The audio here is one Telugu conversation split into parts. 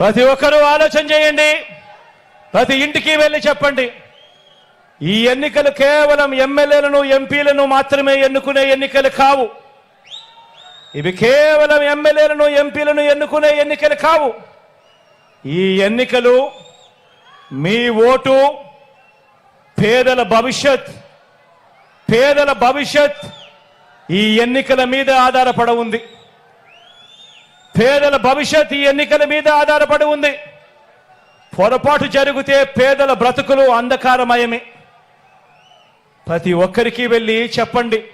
ప్రతి ఒక్కరూ ఆలోచన చేయండి. ప్రతి ఇంటికి వెళ్ళి చెప్పండి. ఈ ఎన్నికలు కేవలం ఎమ్మెల్యేలను ఎంపీలను మాత్రమే ఎన్నుకునే ఎన్నికలు కావు. ఇవి కేవలం ఎమ్మెల్యేలను ఎంపీలను ఎన్నుకునే ఎన్నికలు కావు. ఈ ఎన్నికలు మీ ఓటు పేదల భవిష్యత్ పేదల భవిష్యత్ ఈ ఎన్నికల మీద ఆధారపడ ఉంది. పేదల భవిష్యత్ ఈ ఎన్నికల మీద ఆధారపడి ఉంది. పొరపాటు జరిగితే పేదల బ్రతుకులు అంధకారమయమే. ప్రతి ఒక్కరికి వెళ్ళి చెప్పండి.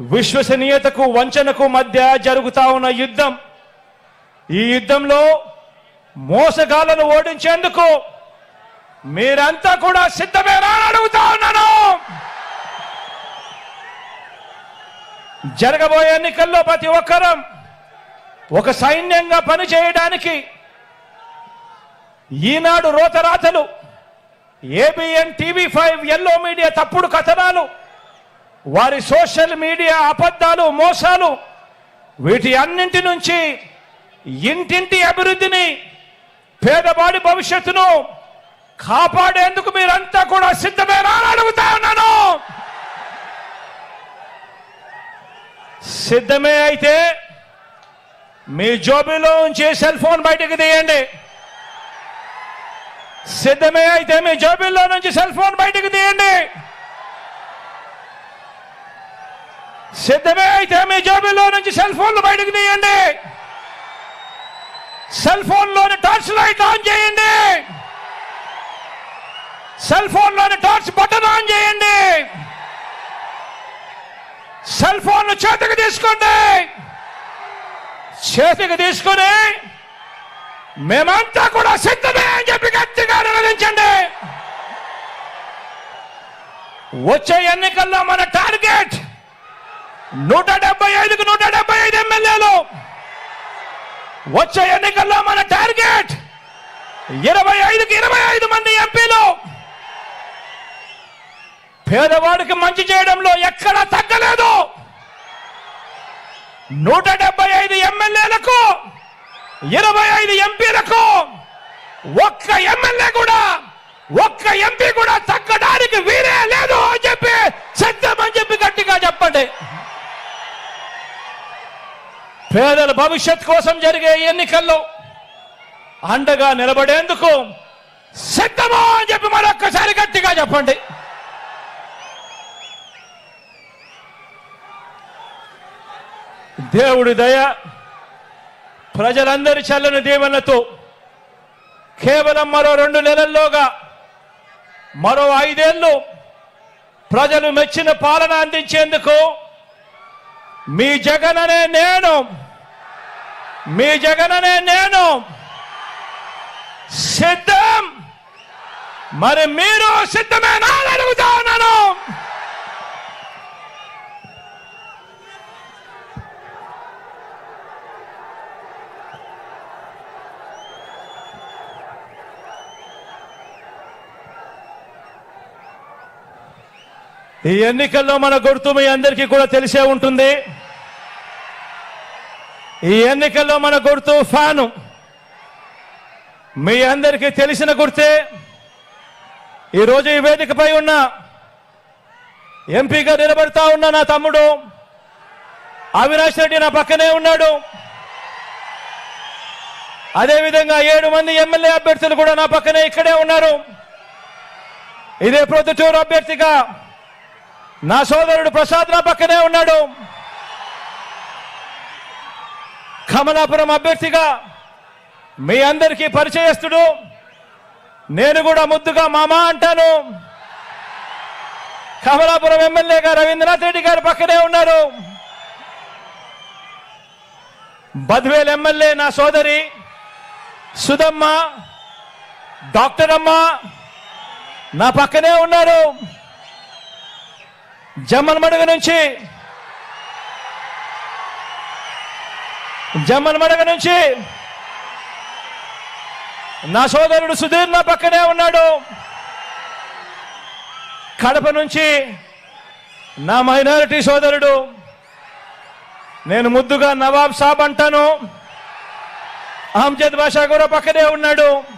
విశ్వసనీయతకు వంచనకు మధ్య జరుగుతా ఉన్న యుద్ధం. ఈ యుద్ధంలో మోసగాళ్ళను ఓడించేందుకు మీరంతా కూడా సిద్ధమేనా అడుగుతా ఉన్నాను. జరగబోయే ఎన్నికల్లో ప్రతి ఒక్కరం ఒక సైన్యంగా పనిచేయడానికి Eenadu రోతరాతలు ABN TV five yellow media తప్పుడు కథనాలు వారి సోషల్ మీడియా అబద్ధాలు మోసాలు వీటి అన్నింటి నుంచి ఇంటింటి అభివృద్ధిని పేదవాడి భవిష్యత్తును కాపాడేందుకు మీరంతా కూడా సిద్ధమేనా అడుగుతా ఉన్నాను. సిద్ధమే అయితే మీ జోబులో ఉంచి సెల్ ఫోన్ బయటకు తీయండి. సిద్ధమే అయితే మీ జోబుల్లో నుంచి సెల్ ఫోన్ బయటకు తీయండి. సిద్ధమే అయితే మీ జోబుల్లో నుంచి సెల్ ఫోన్లు బయటకు తీయండి. సెల్ ఫోన్లోని టార్చ్ లైట్ ఆన్ చేయండి. సెల్ ఫోన్లోని టార్చ్ బటన్ ఆన్ చేయండి. సెల్ ఫోన్ చేతికి తీసుకోండి. చేతికి తీసుకొని మేమంతా కూడా సిద్ధమే అని చెప్పి గట్టిగా నిర్వహించండి వచ్చే ఎన్నికల్లో మన టార్గెట్ నూట డెబ్బై ఐదుకు నూట డెబ్బై ఐదు ఎమ్మెల్యేలు. వచ్చే ఎన్నికల్లో మన టార్గెట్ ఇరవై ఐదుకి ఇరవై ఐదు మంది ఎంపీలు. పేదవాడికి మంచి చేయడంలో ఎక్కడా తగ్గలేదు. నూట డెబ్బై ఐదు ఎమ్మెల్యేలకు ఇరవై ఐదు ఎంపీలకు ఒక్క ఎమ్మెల్యే కూడా ఒక్క ఎంపీ కూడా తగ్గడానికి వీరే లేదు అని చెప్పి సత్యం అని చెప్పి గట్టిగా చెప్పండి. పేదల భవిష్యత్ కోసం జరిగే ఎన్నికల్లో అండగా నిలబడేందుకు సిద్ధమా అని చెప్పి మరొక్కసారి గట్టిగా చెప్పండి. దేవుడి దయ ప్రజలందరి చల్లని దీవెనలతో కేవలం మరో రెండు నెలల్లోగా మరో ఐదేళ్ళు ప్రజలు మెచ్చిన పాలన అందించేందుకు మీ జగననే నేను మీ జగననే నేను సిద్ధం. మరి మీరు సిద్ధమేనా అని అడుగుతా ఉన్నాను. ఈ ఎన్నికల్లో మన గుర్తు మీ అందరికీ కూడా తెలిసే ఉంటుంది. ఈ ఎన్నికల్లో మన గుర్తు ఫ్యాను. మీ అందరికీ తెలిసిన గుర్తే ఈరోజు ఈ వేదికపై ఉన్న ఎంపీగా నిలబడతా ఉన్న నా తమ్ముడు అవినాష్ రెడ్డి నా పక్కనే ఉన్నాడు. అదేవిధంగా ఏడు మంది ఎమ్మెల్యే అభ్యర్థులు కూడా నా పక్కనే ఇక్కడే ఉన్నారు. ఇదే ప్రొద్దుటూరు అభ్యర్థిగా నా సోదరుడు ప్రసాద్ నా పక్కనే ఉన్నాడు. కమలాపురం అభ్యర్థిగా మీ అందరికీ పరిచయస్తుడు. నేను కూడా ముద్దుగా మామా అంటాను. కమలాపురం ఎమ్మెల్యేగా రవీంద్రనాథ్ రెడ్డి గారు పక్కనే ఉన్నారు. బద్వేల్ ఎమ్మెల్యే నా సోదరి సుధమ్మ డాక్టర్ అమ్మ నా పక్కనే ఉన్నారు. జమ్మల్ మడుగు నుంచి. జమ్మల్ మడుగు నుంచి. నా సోదరుడు సుధీర్ నా పక్కనే ఉన్నాడు. కడప నుంచి నా మైనారిటీ సోదరుడు. నేను ముద్దుగా నవాబ్ సాబ్ అంటాను. అహ్మద్ బాషా కూడా పక్కనే ఉన్నాడు.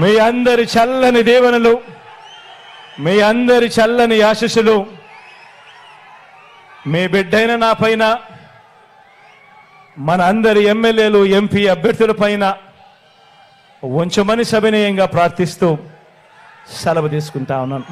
మీ అందరి చల్లని దీవెనలు మీ అందరి చల్లని ఆశీస్సులు మీ బిడ్డైన నా పైన మన అందరి ఎమ్మెల్యేలు ఎంపీ అభ్యర్థుల పైన ఉంచమని సవినయంగా ప్రార్థిస్తూ సెలవు తీసుకుంటా ఉన్నాను.